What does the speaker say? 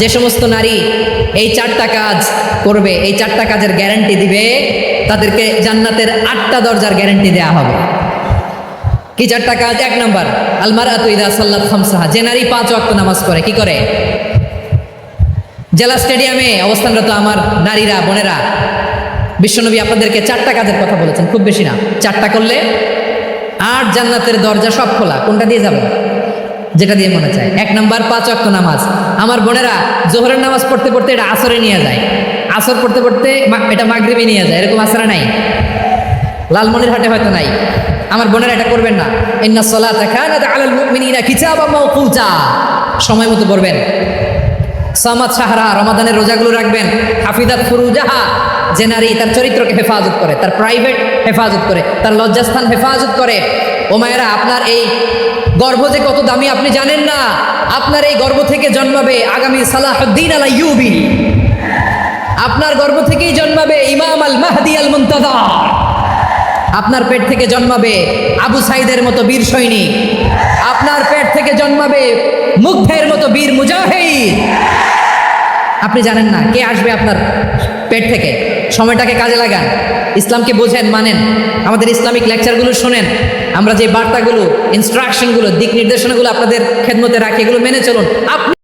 যে সমস্ত নারী এই চারটা কাজ করবে, এই চারটা কাজের গ্যারান্টি দিবে, তাদেরকে জান্নাতের আটটা দরজার গ্যারান্টি দেওয়া হবে। কি চারটা কাজ? এক নম্বর আলমারা তুইদা সাল্লাত খামসাহা। যে নারী পাঁচ ওয়াক্ত নামাজ করে কি করে? জেলা স্টেডিয়ামে অবস্থানরত আমার নারীরা, বোনেরা, বিশ্বনবী আপনাদেরকে চারটা কাজের কথা বলেছেন, খুব বেশি না। চারটা করলে আট জান্নাতের দরজা সব খোলা, কোনটা দিয়ে যাবে যেটা দিয়ে মনে চায়। এক নাম্বার পাঁচ অক্ত নামাজ। আমার বোনেরা, জোহরের নামাজ পড়তে পড়তে এটা আসরে নিয়ে যায়। আসর পড়তে পড়তে এটা মাগরিবে নিয়ে যায়। এরকম আসরা নাই। লালমনির হাটে হয়তো নাই। আমার বোনেরা এটা করবেন না। ইন্না কিতাবাম মাওকুতা। সময় মতো পড়বেন। সামাদ সাহারা রমাদানের রোজাগুলো রাখবেন। হাফিদাত ফুরুজাহা যে নারী তার চরিত্রকে হেফাজত করে, তার প্রাইভেট হেফাজত করে, তার লজ্জাস্থান হেফাজত করে। ও মায়েরা, আপনার এই গর্ভ যে কত দামি আপনি জানেন না? আপনার এই গর্ভ থেকে জন্মাবে আগামী সালাহদ্দিন আলা ইউবি। আপনার গর্ভ থেকেই জন্মাবে ইমাম আল মাহদি আল মুন্তাদার আপনার পেট থেকে জন্মাবে আবু সাইদের মতো বীর সৈনিক। আপনার পেট থেকে জন্মাবে মুগ্ধের মতো বীর মুজাহিদ। আপনি জানেন না কে আসবে আপনার পেট থেকে? সময়টাকে কাজে লাগান। ইসলামকে বোঝেন, মানেন। আমাদের ইসলামিক লেকচারগুলো শোনেন। আমরা যে বার্তাগুলো ইনস্ট্রাকশনগুলো দিক নির্দেশনাগুলো আপনাদের খেদমতে রাখি, এগুলো মেনে চলুন। আপনি